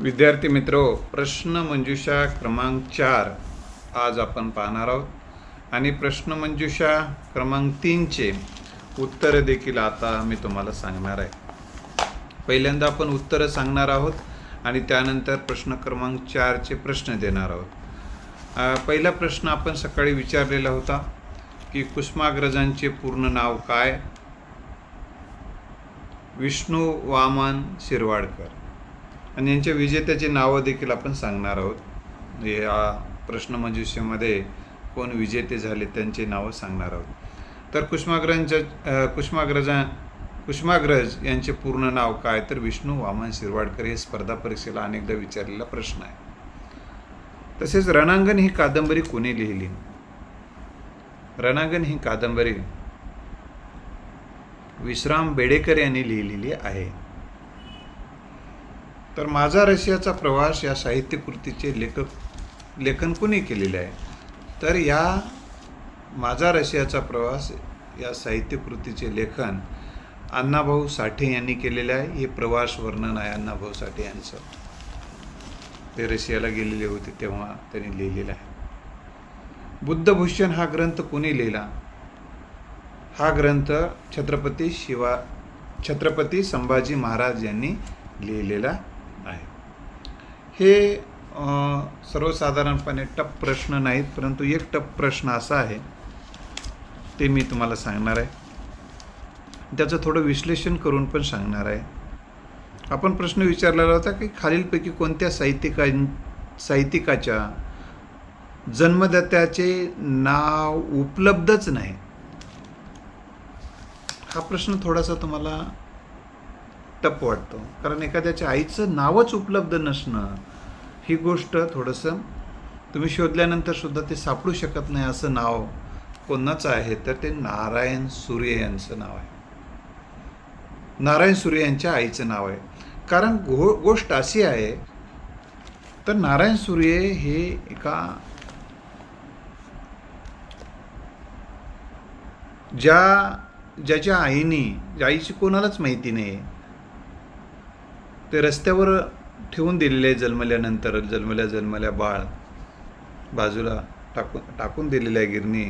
विद्यार्थी मित्रो प्रश्नमंजुषा क्रमांक चार आज आपण पाहणार आहोत. आणि प्रश्नमंजुषा क्रमांक तीनचे उत्तरं देखील आता मी तुम्हाला सांगणार आहे. पहिल्यांदा आपण उत्तरं सांगणार आहोत आणि त्यानंतर प्रश्न क्रमांक चारचे प्रश्न देणार आहोत. पहिला प्रश्न आपण सकाळी विचारलेला होता की कुष्माग्रजांचे पूर्ण नाव काय? विष्णू वामन शिरवाडकर. आणि यांच्या विजेत्याची नावं देखील आपण सांगणार आहोत. या प्रश्नमंजुषेमध्ये कोण विजेते झाले त्यांची नावं सांगणार आहोत. तर कुष्माग्रजांच्या कुष्माग्रजा कुष्माग्रज यांचे पूर्ण नाव काय? तर विष्णू वामन शिरवाडकर हे स्पर्धा परीक्षेला अनेकदा विचारलेला प्रश्न आहे. तसेच रणांगण ही कादंबरी कोणी लिहिली? रणांगण ही कादंबरी विश्राम बेडेकर यांनी लिहिलेली आहे. तर माझा रशियाचा प्रवास या साहित्यकृतीचे लेखक लेखन कुणी केलेले आहे? तर या माझा रशियाचा प्रवास या साहित्यकृतीचे लेखन अण्णाभाऊ साठे यांनी केलेले आहे. हे प्रवास वर्णन आहे अण्णाभाऊ साठे यांचं. ते रशियाला गेलेले होते तेव्हा त्यांनी लिहिलेलं आहे. बुद्धभूषण हा ग्रंथ कोणी लिहिला? हा ग्रंथ छत्रपती शिवा छत्रपती संभाजी महाराज यांनी लिहिलेला हे सर्वसाधारणपणे टप प्रश्न नाहीत परंतु एक टप प्रश्न असा आहे ते मी तुम्हाला सांगणार आहे. त्याचं थोडं विश्लेषण करून पण सांगणार आहे. आपण प्रश्न विचारलेला होता की खालीलपैकी कोणत्या साहित्यिका साहित्यिकाच्या जन्मदात्याचे नाव उपलब्धच नाही? हा प्रश्न थोडासा तुम्हाला टप वाटतो. कारण एखाद्याच्या आईचं नावच उपलब्ध नसणं ही गोष्ट थोडंसं तुम्ही शोधल्यानंतर सुद्धा ते सापडू शकत नाही असं नाव कोणाचं आहे तर ते नारायण सूर्य यांचं नाव आहे. नारायण सूर्य यांच्या आईचं नाव आहे. कारण गो गोष्ट अशी आहे तर नारायण सूर्य हे एका ज्या ज्याच्या आईने ज्या आईची कोणालाच माहिती नाही ते रस्त्यावर ठेवून दिलेले जन्मल्यानंतर जन्मल्या जन्मल्या बाळ बाजूला टाकून टाकून दिलेल्या गिरणी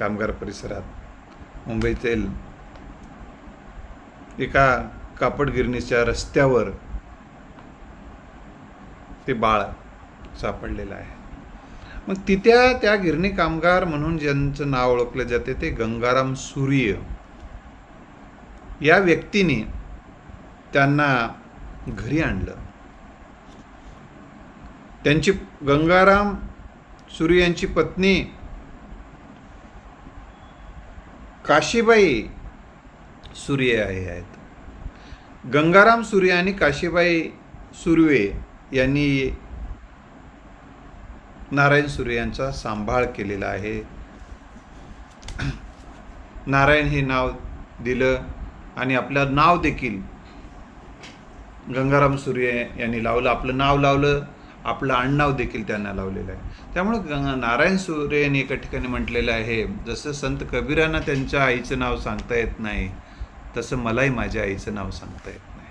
कामगार परिसरात. मुंबईतील एका कापड गिरणीच्या रस्त्यावर ते बाळ सापडलेलं आहे. मग तिथ्या त्या गिरणी कामगार म्हणून ज्यांचं नाव ओळखलं जाते ते गंगाराम सूर्य. या व्यक्तीने त्यांना घरी आणलं. त्यांची गंगाराम सूर्य यांची पत्नी काशीबाई सूर्य आहेत. गंगाराम सूर्य आणि काशीबाई सुर्वे यांनी नारायण सूर्य यांचा सांभाळ केलेला आहे. नारायण हे नाव दिलं आणि आपलं नाव देखील गंगाराम सूर्य यांनी लावलं आपलं नाव लावलं आपलं आडनाव देखील त्यांना लावलेलं आहे. त्यामुळे गंगा नारायण सूर्य यांनी एका ठिकाणी म्हटलेलं आहे जसं संत कबीरांना त्यांच्या आईचं नाव सांगता येत नाही तसं मलाही माझ्या आईचं नाव सांगता येत नाही.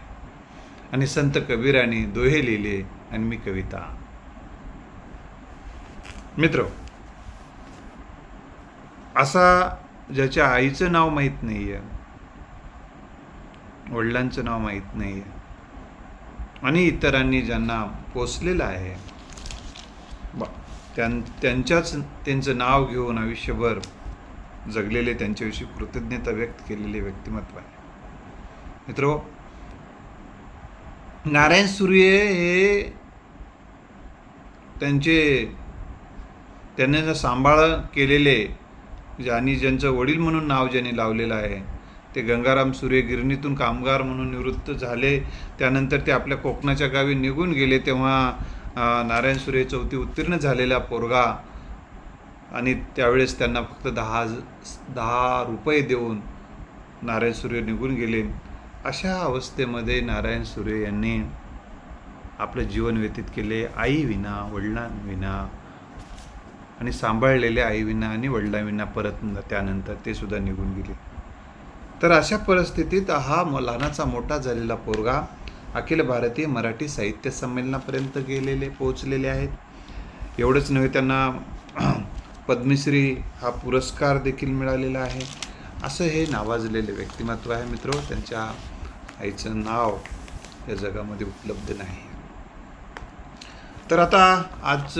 आणि संत कबीराने दोहे लिहिले आणि मी कविता. मित्र असा ज्याच्या आईचं नाव माहीत नाही आहे वडिलांचं नाव माहीत नाही आहे आणि इतरांनी ज्यांना पोचलेलं आहे त्यां त्यांच्याच त्यांचं नाव घेऊन आयुष्यभर जगलेले त्यांच्याविषयी कृतज्ञता व्यक्त केलेले व्यक्तिमत्व आहे. मित्र नारायण सूर्य हे त्यांचे त्यांनी जे सांभाळ केलेले ज्यांनी ज्यांचं वडील म्हणून नाव ज्यांनी लावलेलं आहे ते गंगाराम सूर्य गिरणीतून कामगार म्हणून निवृत्त झाले. त्यानंतर ते आपल्या कोकणाच्या गावी निघून गेले तेव्हा नारायण सूर्य चौथी उत्तीर्ण झालेला पोरगा आणि त्यावेळेस त्यांना फक्त दहा दहा रुपये देऊन नारायण सूर्य निघून गेले. अशा अवस्थेमध्ये नारायण सूर्य यांनी आपलं जीवन व्यतीत केले. आई विना वडिलांविना आणि सांभाळलेल्या आईविना आणि वडिलांविना परत त्यानंतर ते सुद्धा निघून गेले. तर अशा परिस्थितीत हा म- लहानाचा मोठा झालेला पोरगा अखिल भारतीय मराठी साहित्य संमेलनापर्यंत गेलेले पोहोचलेले आहेत. एवढंच नव्हे त्यांना पद्मश्री हा पुरस्कार देखील मिळालेला आहे. असं हे नावाजलेले व्यक्तिमत्व आहे मित्र. त्यांच्या आईचं नाव या जगामध्ये उपलब्ध नाही. तर आता आज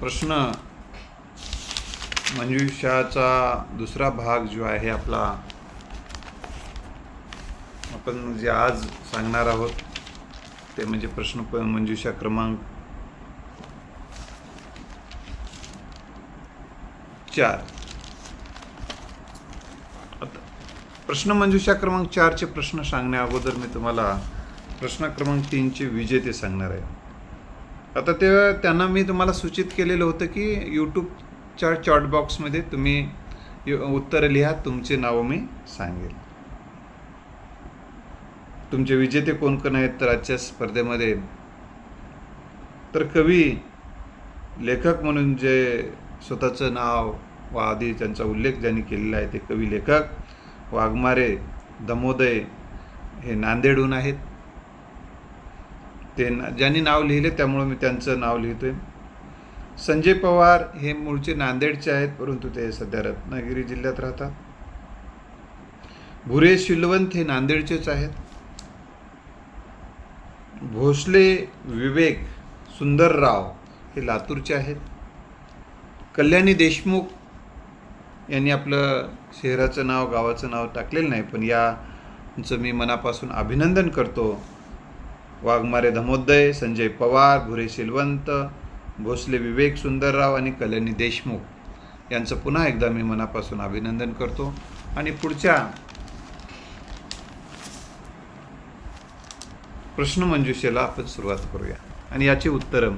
प्रश्न मंजुषाचा दुसरा भाग जो आहे आपला आपण जे आज सांगणार आहोत ते म्हणजे प्रश्न प मंजुषा क्रमांक चार. आता प्रश्न मंजुषा क्रमांक चारचे प्रश्न सांगण्या अगोदर मी तुम्हाला प्रश्न क्रमांक तीनचे विजेते सांगणार आहे. आता ते त्यांना मी तुम्हाला सूचित केलेलं होतं की यूट्यूबच्या चॉट बॉक्समध्ये तुम्ही उत्तर उत्तरं लिहा तुमचे नाव मी सांगेल. तुमचे विजेते कोण कोण आहेत तर आजच्या स्पर्धेमध्ये? तर कवी लेखक म्हणून जे स्वतःचं नाव व आधी त्यांचा उल्लेख ज्यांनी केलेला आहे ते कवी लेखक वाघमारे दमोदय हे नांदेडहून आहेत. ते ना- ज्यांनी नाव लिहिले त्यामुळं मी त्यांचं नाव लिहितोय. संजय पवार हे मूळचे नांदेडचे आहेत परंतु ते सध्या रत्नागिरी जिल्ह्यात राहतात. भुरे शिलवंत हे नांदेडचेच आहेत. भोसले विवेक सुंदरराव हे लातूरचे आहेत. कल्याणी देशमुख यांनी आपलं शहराचं नाव गावाचं नाव टाकलेलं नाही पण याचं मी मनापासून अभिनंदन करतो. वाघमारे धमोदय संजय पवार भुरे सिलवंत भोसले विवेक सुंदरराव आणि कल्याणी देशमुख यांचं पुन्हा एकदा मी मनापासून अभिनंदन करतो. आणि पुढच्या प्रश्न मंजुषेला आपण सुरुवात करूया. आणि याचे उत्तरं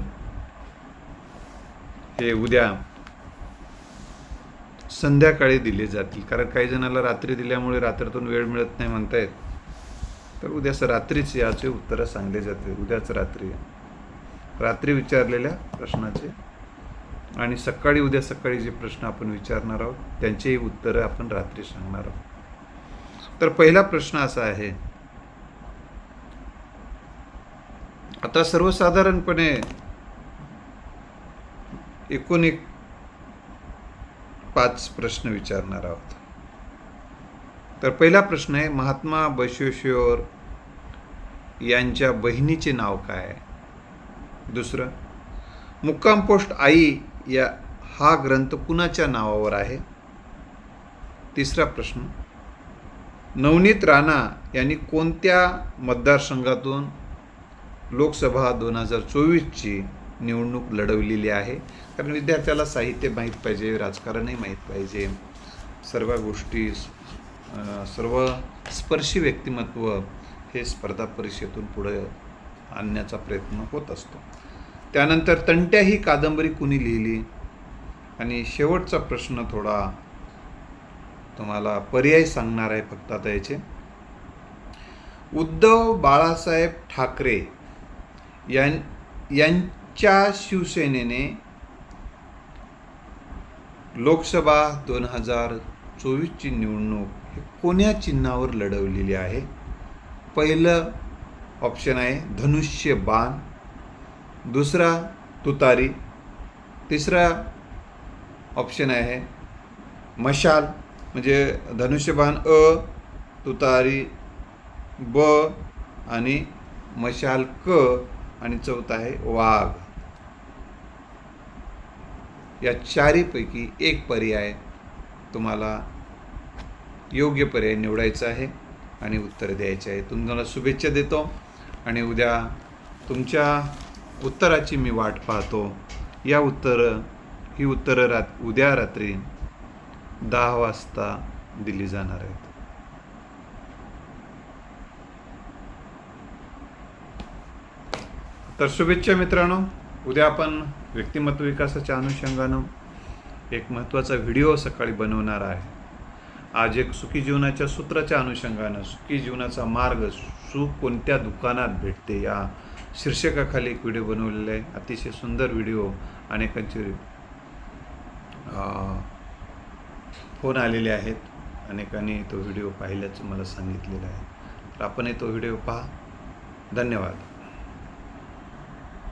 हे उद्या संध्याकाळी दिले जातील. कारण काही जणाला रात्री दिल्यामुळे रात्रीतून वेळ मिळत नाही म्हणतायत. तर उद्या रात्रीच याचे उत्तरं सांगले जाते. उद्याच रात्री. रात्री विचारलेल्या प्रश्नाचे. आणि सकाळी उद्या सकाळी जे प्रश्न आपण विचारणार आहोत त्यांचेही उत्तरं आपण रात्री सांगणार आहोत. तर पहिला प्रश्न असा आहे आता सर्वसाधारणपणे एकूण एक पाच प्रश्न विचारणार आहोत. तर पहिला प्रश्न आहे महात्मा बशेश्वर यांच्या बहिणीचे नाव काय आहे? दुसरं मुक्काम पोस्ट आई या हा ग्रंथ कुणाच्या नावावर आहे? तिसरा प्रश्न नवनीत राणा यांनी कोणत्या मतदारसंघातून लोकसभा दोन हजार चोवीसची निवडणूक लढवलेली आहे. कारण विद्यार्थ्याला साहित्य माहीत पाहिजे राजकारणही माहीत पाहिजे. सर्व गोष्टी सर्व स्पर्शी व्यक्तिमत्व हे स्पर्धा परीक्षेतून पुढे आणण्याचा प्रयत्न होत असतो. त्यानंतर तंट्या ही कादंबरी कुणी लिहिली? आणि शेवटचा प्रश्न थोडा तुम्हाला पर्याय सांगणार आहे फक्त आता याचे. उद्धव बाळासाहेब ठाकरे यां यांच्या शिवसेनेने लोकसभा दोन हजार चोवीसची निवडणूक हे कोण्या चिन्हावर लढवलेली आहे? पहिलं ऑप्शन आहे धनुष्य बाण दुसरा तुतारी तिसरा ऑप्शन आहे मशाल म्हणजे धनुष्यबाण अ तुतारी ब आणि मशाल क आणि चौथा आहे वाघ. या चारीपैकी एक पर्याय तुम्हाला योग्य पर्याय निवडायचा आहे आणि उत्तर द्यायचे आहे. तुम्हाला शुभेच्छा देतो आणि उद्या तुमच्या उत्तराची मी वाट पाहतो. या उत्तर ही उत्तरं रात उद्या रात्री दहा वाजता दिली जाणार आहेत. तर शुभेच्छा मित्रांनो. उद्या आपण व्यक्तिमत्व विकासाच्या अनुषंगानं एक महत्त्वाचा व्हिडिओ सकाळी बनवणार आहे. आज एक सुखी जीवनाच्या सूत्राच्या अनुषंगानं सुखी जीवनाचा मार्ग सुख कोणत्या दुकानात भेटते या शीर्षकाखाली एक व्हिडिओ बनवलेला आहे. अतिशय सुंदर व्हिडिओ. अनेकांचे फोन आलेले आहेत. अनेकांनी तो व्हिडिओ पाहिल्याचं मला सांगितलेलं आहे. तर आपणही तो व्हिडिओ पहा. धन्यवाद.